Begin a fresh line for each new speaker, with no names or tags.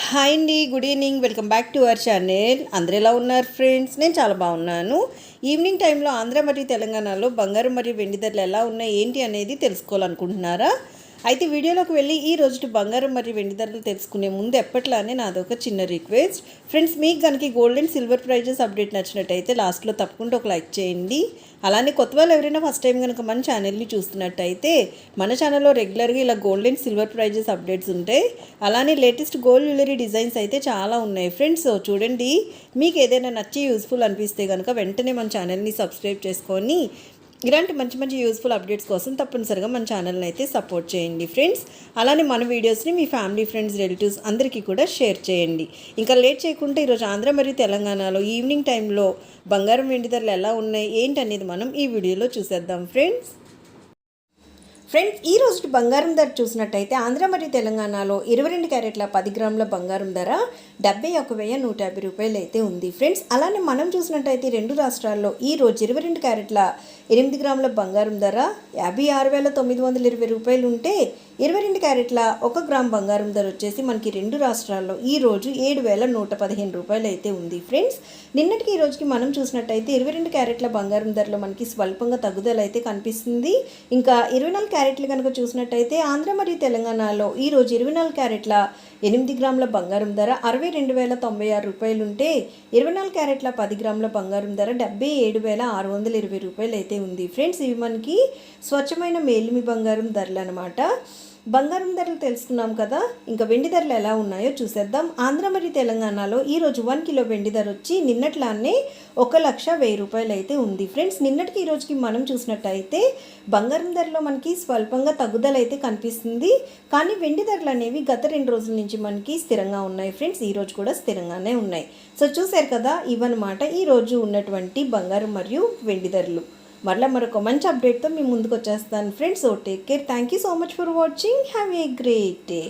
Hi అండి good evening. Welcome back to our channel. అందరు ఎలా ఉన్నారు ఫ్రెండ్స్? నేను చాలా బాగున్నాను. ఈవినింగ్ టైంలో ఆంధ్ర మరియు తెలంగాణలో బంగారం మరియు వెండి ధరలు ఎలా ఉన్నాయి ఏంటి అనేది తెలుసుకోవాలనుకుంటున్నారా? అయితే వీడియోలోకి వెళ్ళి ఈ రోజు బంగారం మరియు వెండి ధరలు తెలుసుకునే ముందు ఎప్పట్లానే నాదొక చిన్న రిక్వెస్ట్ ఫ్రెండ్స్ మీకు కనుక gold and silver prizes update నచ్చినట్టయితే లాస్ట్లో తప్పకుండా ఒక లైక్ చేయండి. అలానే కొత్త వాళ్ళు ఎవరైనా ఫస్ట్ టైం కనుక మన ఛానల్ని చూస్తున్నట్టయితే మన ఛానల్లో రెగ్యులర్గా ఇలా gold and silver prizes updates ఉంటాయి. అలానే లేటెస్ట్ గోల్డ్ జ్యువెలరీ డిజైన్స్ అయితే చాలా ఉన్నాయి. ఫ్రెండ్స్ చూడండి. మీకు ఏదైనా నచ్చి యూస్ఫుల్ అనిపిస్తే కనుక వెంటనే మన ఛానల్ని సబ్స్క్రైబ్ చేసుకొని ఇలాంటి మంచి మంచి యూస్ఫుల్ అప్డేట్స్ కోసం తప్పనిసరిగా మన ఛానల్ని అయితే సపోర్ట్ చేయండి ఫ్రెండ్స్ అలానే మన వీడియోస్ని మీ ఫ్యామిలీ ఫ్రెండ్స్ రిలేటివ్స్ అందరికీ కూడా షేర్ చేయండి. ఇంకా లేట్ చేయకుండా ఈరోజు ఆంధ్ర మరియు తెలంగాణలో ఈవినింగ్ టైంలో బంగారం వెండి ధరలు ఎలా ఉన్నాయి ఏంటనేది మనం ఈ వీడియోలో చూసేద్దాం ఫ్రెండ్స్ ఫ్రెండ్స్ ఈ రోజు బంగారం ధర చూసినట్టయితే ఆంధ్ర మరియు తెలంగాణలో ఇరవై రెండు క్యారెట్ల పది గ్రాముల బంగారం ధర డెబ్బై ఒక వెయ్యి నూట యాభై రూపాయలు అయితే ఉంది. ఫ్రెండ్స్ అలానే మనం చూసినట్టయితే రెండు రాష్ట్రాల్లో ఈ రోజు ఇరవై రెండు క్యారెట్ల ఎనిమిది గ్రాముల బంగారం ధర యాభై ఆరు వేల తొమ్మిది వందల ఇరవై రూపాయలు ఉంటే ఇరవై రెండు క్యారెట్ల ఒక గ్రామ్ బంగారం ధర వచ్చేసి మనకి రెండు రాష్ట్రాల్లో ఈ రోజు ఏడు వేల నూట పదిహేను రూపాయలు అయితే ఉంది. ఫ్రెండ్స్ నిన్నటికి ఈ రోజుకి మనం చూసినట్టయితే ఇరవై రెండు క్యారెట్ల బంగారం ధరలో మనకి స్వల్పంగా తగ్గుదల అయితే కనిపిస్తుంది. ఇంకా ఇరవై నాలుగు క్యారెట్లు కనుక చూసినట్టయితే ఆంధ్ర మరియు తెలంగాణలో ఈ రోజు ఇరవై నాలుగు క్యారెట్ల ఎనిమిది గ్రాముల బంగారం ధర అరవై రెండు వేల తొంభై ఆరు రూపాయలు ఉంటే ఇరవై నాలుగు క్యారెట్ల పది గ్రాముల బంగారం ధర డెబ్బై ఏడు వేల ఆరు వందల ఇరవై రూపాయలు అయితే ఉంది. ఫ్రెండ్స్ ఇవి మనకి స్వచ్ఛమైన మేలిమి బంగారం ధరలు అనమాట బంగారం ధరలు తెలుసుకున్నాం కదా ఇంకా వెండి ధరలు ఎలా ఉన్నాయో చూసేద్దాం. ఆంధ్ర మరియు తెలంగాణలో ఈరోజు వన్ కిలో వెండి ధర వచ్చి నిన్నట్లానే ఒక లక్ష వెయ్యి రూపాయలు అయితే ఉంది. ఫ్రెండ్స్ నిన్నటికి ఈ రోజుకి మనం చూసినట్టయితే బంగారం ధరలో మనకి స్వల్పంగా తగ్గుదల అయితే కనిపిస్తుంది. కానీ వెండి ధరలు అనేవి గత రెండు రోజుల నుంచి మనకి స్థిరంగా ఉన్నాయి ఫ్రెండ్స్. ఈ రోజు కూడా స్థిరంగానే ఉన్నాయి. సో చూశారు కదా ఇవన్నమాట. ఈ రోజు ఉన్నటువంటి బంగారం మరియు వెండి ధరలు. మరలా మరొక మంచి అప్డేట్తో మీ ముందుకు వచ్చేస్తాను friends. Oh take care thank you so much for watching have a great day